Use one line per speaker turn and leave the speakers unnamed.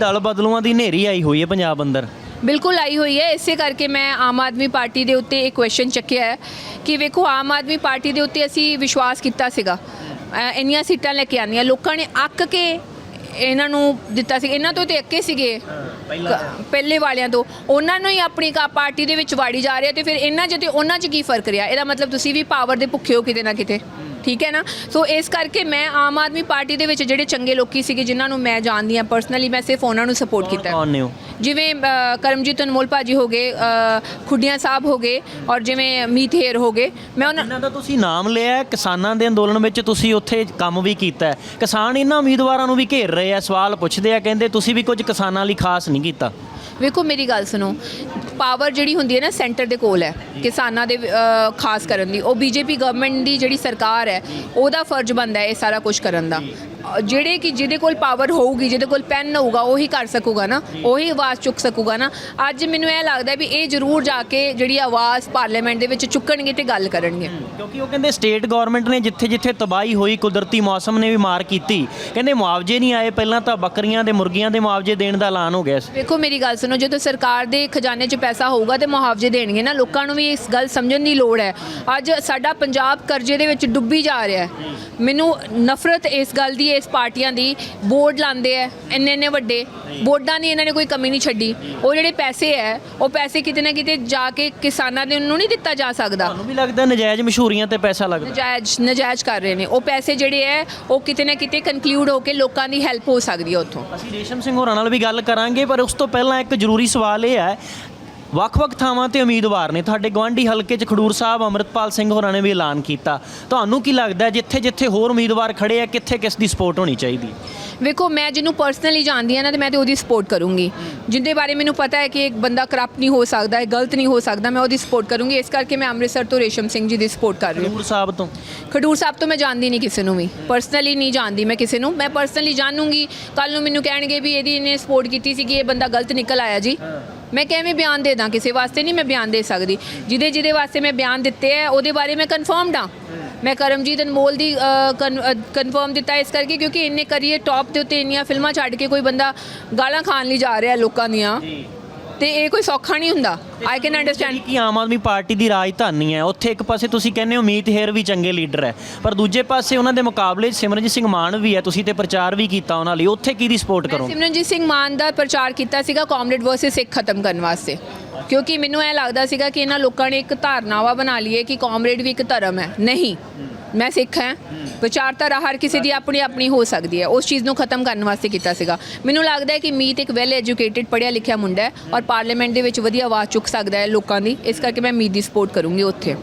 ਦਲ ਬਦਲੂਆਂ ਦੀ ਹਨੇਰੀ ਆਈ ਹੋਈ ਹੈ ਪੰਜਾਬ ਅੰਦਰ।
ਬਿਲਕੁਲ ਆਈ ਹੋਈ ਹੈ। ਇਸੇ ਕਰਕੇ ਮੈਂ ਆਮ ਆਦਮੀ ਪਾਰਟੀ ਦੇ ਉੱਤੇ ਇੱਕ ਕੁਐਸਚਨ ਚੱਕਿਆ ਹੈ ਕਿ ਵੇਖੋ ਆਮ ਆਦਮੀ ਪਾਰਟੀ ਦੇ ਉੱਤੇ ਅਸੀਂ ਵਿਸ਼ਵਾਸ ਕੀਤਾ ਸੀਗਾ। ਇੰਨੀਆਂ ਸੀਟਾਂ ਲੈ ਕੇ ਆਉਂਦੀਆਂ। ਲੋਕਾਂ ਨੇ ਅੱਕ ਕੇ ਇਹਨਾਂ ਨੂੰ ਦਿੱਤਾ ਸੀ। ਇਹਨਾਂ ਤੋਂ ਤੇ ਅੱਕੇ ਸੀਗੇ। ਕ- ਪਹਿਲੇ ਵਾਲਿਆਂ ਤੋਂ। ਉਹਨਾਂ ਨੂੰ ਹੀ ਆਪਣੀ ਕਾ ਪਾਰਟੀ ਦੇ ਵਿੱਚ ਵਾੜੀ ਜਾ ਰਿਹਾ ਤੇ ਫਿਰ ਇਹਨਾਂ 'ਚ ਤੇ ਉਹਨਾਂ 'ਚ ਕੀ ਫ਼ਰਕ ਰਿਹਾ? ਇਹਦਾ ਮਤਲਬ ਤੁਸੀਂ ਵੀ ਪਾਵਰ ਦੇ ਭੁੱਖੇ ਹੋ ਕਿਤੇ ਨਾ ਕਿਤੇ। ਠੀਕ ਹੈ ਨਾ ਸੋ ਇਸ ਕਰਕੇ ਮੈਂ ਆਮ ਆਦਮੀ ਪਾਰਟੀ ਦੇ ਵਿੱਚ ਜਿਹੜੇ ਚੰਗੇ ਲੋਕੀ ਸੀਗੇ ਜਿਨ੍ਹਾਂ ਨੂੰ ਮੈਂ ਜਾਣਦੀ ਹਾਂ ਪਰਸਨਲੀ ਮੈਂ ਸਿਰਫ ਉਹਨਾਂ ਨੂੰ ਸਪੋਰਟ ਕੀਤਾ।
ਕੌਣ ਨੇ ਉਹ
ਜਿਵੇਂ ਅ, ਕਰਮਜੀਤ ਅਨਮੋਲ ਭਾਜੀ ਹੋ ਗਏ ਅ, ਖੁੱਡੀਆਂ ਸਾਹਿਬ ਹੋ ਗਏ ਔਰ ਜਿਵੇਂ ਮੀਤ ਹੇਰ ਹੋ ਗਏ ਮੈਂ ਉਹਨਾਂ
ਇਹਨਾਂ ਦਾ ਤੁਸੀਂ ਨਾਮ ਲਿਆ ਹੈ, ਕਿਸਾਨਾਂ ਦੇ ਅੰਦੋਲਨ ਵਿੱਚ ਤੁਸੀਂ ਉੱਥੇ ਕੰਮ ਵੀ ਕੀਤਾ ਹੈ। ਕਿਸਾਨ ਇਹਨਾਂ ਉਮੀਦਵਾਰਾਂ ਨੂੰ ਵੀ ਘੇਰ ਰਹੇ ਆ ਸਵਾਲ ਪੁੱਛਦੇ ਆ ਕਹਿੰਦੇ ਤੁਸੀਂ ਵੀ ਕੁਝ ਕਿਸਾਨਾਂ ਲਈ ਖਾਸ ਨਹੀਂ ਕੀਤਾ
ਵੇਖੋ ਮੇਰੀ ਗੱਲ ਸੁਣੋ ਪਾਵਰ ਜਿਹੜੀ ਹੁੰਦੀ ਹੈ ਨਾ ਸੈਂਟਰ ਦੇ ਕੋਲ ਹੈ ਕਿਸਾਨਾਂ ਦੇ ਖਾਸ ਕਰਨ ਦੀ। ਉਹ ਬੀਜੇਪੀ ਗਵਰਨਮੈਂਟ ਦੀ ਜਿਹੜੀ ਸਰਕਾਰ ਹੈ ਉਹਦਾ ਫਰਜ਼ ਬਣਦਾ ਹੈ ਇਹ ਸਾਰਾ ਕੁਝ ਕਰਨ ਦਾ। ਜਿਹੜੇ ਕਿ ਜਿਹਦੇ ਕੋਲ ਪਾਵਰ ਹੋਊਗੀ ਜਿਹਦੇ ਕੋਲ ਪੈਨ ਹੋਊਗਾ ਉਹੀ ਕਰ ਸਕੂਗਾ ਨਾ ਉਹੀ ਆਵਾਜ਼ ਚੁੱਕ ਸਕੂਗਾ ਨਾ। ਅੱਜ ਮੈਨੂੰ ਇਹ ਲੱਗਦਾ ਵੀ ਇਹ ਜ਼ਰੂਰ ਜਾ ਕੇ ਜਿਹੜੀ ਆਵਾਜ਼ ਪਾਰਲੀਮੈਂਟ ਦੇ ਵਿੱਚ ਚੁੱਕਣਗੇ ਤੇ ਗੱਲ ਕਰਨਗੇ।
ਕਿਉਂਕਿ ਉਹ ਕਹਿੰਦੇ ਸਟੇਟ ਗਵਰਨਮੈਂਟ ਨੇ ਜਿੱਥੇ ਜਿੱਥੇ ਤਬਾਹੀ ਹੋਈ ਕੁਦਰਤੀ ਮੌਸਮ ਨੇ ਵੀ ਮਾਰ ਕੀਤੀ। ਕਹਿੰਦੇ ਮੁਆਵਜ਼ੇ ਨਹੀਂ ਆਏ ਪਹਿਲਾਂ ਤਾਂ ਬੱਕਰੀਆਂ ਦੇ ਮੁਰਗੀਆਂ ਦੇ ਮੁਆਵਜ਼ੇ ਦੇਣ ਦਾ ਐਲਾਨ ਹੋ ਗਿਆ ਸੀ।
ਵੇਖੋ ਮੇਰੀ ਗੱਲ ਸੁਣੋ ਜਦੋਂ ਸਰਕਾਰ ਦੇ ਖਜ਼ਾਨੇ 'ਚ ਪੈਸਾ ਹੋਊਗਾ ਤੇ ਮੁਆਵਜ਼ੇ ਦੇਣਗੇ ਨਾ ਲੋਕਾਂ ਨੂੰ ਵੀ ਇਸ ਗੱਲ ਸਮਝਣ ਦੀ ਲੋੜ ਹੈ। ਅੱਜ ਸਾਡਾ ਪੰਜਾਬ ਕਰਜ਼ੇ ਦੇ ਵਿੱਚ ਡੁੱਬੀ ਜਾ ਰਿਹਾ ਹੈ। ਮੈਨੂੰ ਨਫ਼ਰਤ ਇਸ ਗੱਲ ਦੀ ਇਸ ਪਾਰਟੀਆਂ ਦੀ ਬੋਰਡ ਲਾਉਂਦੇ ਐ ਇੰਨੇ ਇੰਨੇ ਵੱਡੇ। ਬੋਰਡਾਂ ਦੀ ਇਹਨਾਂ ਨੇ ਕੋਈ ਕਮੀ ਨਹੀਂ ਛੱਡੀ। ਉਹ ਜਿਹੜੇ ਪੈਸੇ ਹੈ ਉਹ ਪੈਸੇ ਕਿਤੇ ਨਾ ਕਿਤੇ ਜਾ ਕੇ ਕਿਸਾਨਾਂ ਦੇ ਨੂੰ ਨਹੀਂ ਦਿੱਤਾ ਜਾ ਸਕਦਾ।
ਤੁਹਾਨੂੰ ਵੀ ਲੱਗਦਾ ਨਜਾਇਜ਼ ਮਸ਼ਹੂਰੀਆਂ ਤੇ ਪੈਸਾ ਲੱਗਦਾ?
ਨਜਾਇਜ਼ ਨਜਾਇਜ਼ ਕਰ ਰਹੇ ਨੇ। ਉਹ ਪੈਸੇ ਜਿਹੜੇ ਹੈ ਉਹ ਕਿਤੇ ਨਾ ਕਿਤੇ ਕਨਕਲੂਡ ਹੋ ਕੇ ਲੋਕਾਂ ਦੀ ਹੈਲਪ ਹੋ ਸਕਦੀ ਹੈ ਉੱਥੋਂ।
ਅਸੀਂ ਰੇਸ਼ਮ ਸਿੰਘ ਹੋਰਾਂ ਨਾਲ ਵੀ ਗੱਲ ਕਰਾਂਗੇ ਪਰ ਉਸ ਤੋਂ ਪਹਿਲਾਂ ਇੱਕ ਜ਼ਰੂਰੀ ਸਵਾਲ ਇਹ ਹੈ ਵੱਖ-ਵੱਖ ਥਾਵਾਂ ਤੇ ਉਮੀਦਵਾਰ ਨੇ ਤੁਹਾਡੇ ਗਵਾਂਢੀ ਹਲਕੇ 'ਚ ਖਡੂਰ ਸਾਹਿਬ ਅਮਰਿਤਪਾਲ ਸਿੰਘ ਹੋਰਾਂ ਨੇ ਵੀ ਐਲਾਨ ਕੀਤਾ। ਤੁਹਾਨੂੰ ਕੀ ਲੱਗਦਾ ਜਿੱਥੇ-ਜਿੱਥੇ ਹੋਰ ਉਮੀਦਵਾਰ ਖੜੇ ਆ ਕਿੱਥੇ ਕਿਸ ਦੀ ਸਪੋਰਟ ਹੋਣੀ ਚਾਹੀਦੀ?
ਵੇਖੋ ਮੈਂ ਜਿਹਨੂੰ ਪਰਸਨਲੀ ਜਾਣਦੀ ਹਾਂ ਨਾ ਤੇ ਮੈਂ ਤੇ ਉਹਦੀ ਸਪੋਰਟ ਕਰੂੰਗੀ। ਜਿੰਦੇ ਬਾਰੇ ਮੈਨੂੰ ਪਤਾ ਹੈ ਕਿ ਇੱਕ ਬੰਦਾ ਕਰਪਟ ਨਹੀਂ ਹੋ ਸਕਦਾ ਹੈ ਗਲਤ ਨਹੀਂ ਹੋ ਸਕਦਾ ਮੈਂ ਉਹਦੀ ਸਪੋਰਟ ਕਰੂੰਗੀ। ਇਸ ਕਰਕੇ ਮੈਂ ਅੰਮ੍ਰਿਤਸਰ ਤੋਂ ਰੇਸ਼ਮ ਸਿੰਘ ਜੀ ਦੀ ਸਪੋਰਟ ਕਰ ਰਹੀ ਹਾਂ।
ਖਡੂਰ ਸਾਹਿਬ ਤੋਂ?
ਖਡੂਰ ਸਾਹਿਬ ਤੋਂ ਮੈਂ ਜਾਣਦੀ ਨਹੀਂ ਕਿਸੇ ਨੂੰ ਵੀ। ਪਰਸਨਲੀ ਨਹੀਂ ਜਾਣਦੀ ਮੈਂ ਕਿਸੇ ਨੂੰ। ਮੈਂ ਪਰਸਨਲੀ ਜਾਣੂੰਗੀ। ਕੱਲ ਨੂੰ ਮੈਨੂੰ ਕਹਿਣਗੇ ਵੀ ਇਹਦੀ ਇਹਨੇ ਸਪੋਰਟ ਕੀਤੀ ਸੀ ਕਿ ਇਹ ਬੰਦਾ ਗਲਤ ਨਿਕਲ ਆਇਆ ਜੀ। ਮੈਂ ਕਿਵੇਂ ਬਿਆਨ ਦੇ ਦਾਂ ਕਿਸੇ ਵਾਸਤੇ ਨਹੀਂ ਮੈਂ ਬਿਆਨ ਦੇ ਸਕਦੀ। ਜਿਹਦੇ ਜਿਹਦੇ ਵਾਸਤੇ ਮੈਂ ਬਿਆਨ ਦਿੱਤੇ ਹੈ ਉਹਦੇ ਬਾਰੇ ਮੈਂ ਕਨਫਰਮਡ ਹਾਂ ਮੈਂ ਕਰਮਜੀਤ ਅਨਮੋਲ ਦੀ ਕਨਫਰਮ ਦਿੱਤਾ ਇਸ ਕਰਕੇ ਕਿਉਂਕਿ ਇੰਨੇ ਕਰੀਏ ਟੌਪ ਦੇ ਉੱਤੇ ਇੰਨੀਆਂ ਫਿਲਮਾਂ ਛੱਡ ਕੇ ਕੋਈ ਬੰਦਾ ਗਾਲਾਂ ਖਾਣ ਲਈ ਜਾ ਰਿਹਾ ਲੋਕਾਂ ਦੀਆਂ। ਤੇ ਇਹ ਕੋਈ ਸੌਖਾ ਨਹੀਂ ਹੁੰਦਾ। ਆਈ ਕੈਨ ਅੰਡਰਸਟੈਂਡ
ਕਿ ਆਮ ਆਦਮੀ ਪਾਰਟੀ ਦੀ ਰਾਜਧਾਨੀ ਹੈ ਉੱਥੇ ਇੱਕ ਪਾਸੇ ਤੁਸੀਂ ਕਹਿੰਦੇ ਹੋ ਮੀਤ ਹੇਰ ਵੀ ਚੰਗੇ ਲੀਡਰ ਹੈ ਪਰ ਦੂਜੇ ਪਾਸੇ ਉਹਨਾਂ ਦੇ ਮੁਕਾਬਲੇ 'ਚ ਸਿਮਰਨਜੀਤ ਸਿੰਘ ਮਾਨ ਵੀ ਹੈ ਤੁਸੀਂ ਤੇ ਪ੍ਰਚਾਰ ਵੀ ਕੀਤਾ ਉਹਨਾਂ ਲਈ। ਉੱਥੇ ਕਿਹਦੀ ਸਪੋਰਟ ਕਰੋ
ਸਿਮਰਨਜੀਤ ਸਿੰਘ ਮਾਨ ਦਾ ਪ੍ਰਚਾਰ ਕੀਤਾ ਸੀਗਾ ਕਾਮਰੇਡ ਵਰਸਸ ਸਿੱਖ ਖਤਮ ਕਰਨ ਵਾਸਤੇ। ਕਿਉਂਕਿ ਮੈਨੂੰ ਇਹ ਲੱਗਦਾ ਸੀਗਾ ਕਿ ਇਹਨਾਂ ਲੋਕਾਂ ਨੇ ਇੱਕ ਧਾਰਨਾਵਾ ਬਣਾ ਲਈ ਹੈ ਕਿ ਕਾਮਰੇਡ ਵੀ ਇੱਕ ਧਰਮ ਹੈ। ਨਹੀਂ। ਮੈਂ ਸਿੱਖ ਹਾਂ। ਵਿਚਾਰਧਾਰਾ ਹਰ ਕਿਸੇ ਦੀ ਆਪਣੀ ਆਪਣੀ ਹੋ ਸਕਦੀ ਹੈ। ਉਸ ਚੀਜ਼ ਨੂੰ ਖਤਮ ਕਰਨ ਵਾਸਤੇ ਕੀਤਾ ਸੀਗਾ। ਮੈਨੂੰ ਲੱਗਦਾ ਹੈ ਕਿ ਮੀਤ ਇੱਕ ਵੈਲ ਐਜੂਕੇਟਿਡ ਪੜ੍ਹਿਆ ਲਿਖਿਆ ਮੁੰਡਾ ਹੈ ਔਰ ਪਾਰਲੀਮੈਂਟ ਦੇ ਵਿੱਚ ਵਧੀਆ ਆਵਾਜ਼ ਚੁੱਕ ਸਕਦਾ ਹੈ ਲੋਕਾਂ ਦੀ। ਇਸ ਕਰਕੇ ਮੈਂ ਮੀਤ ਦੀ ਸਪੋਰਟ ਕਰੂੰਗੀ ਉੱਥੇ।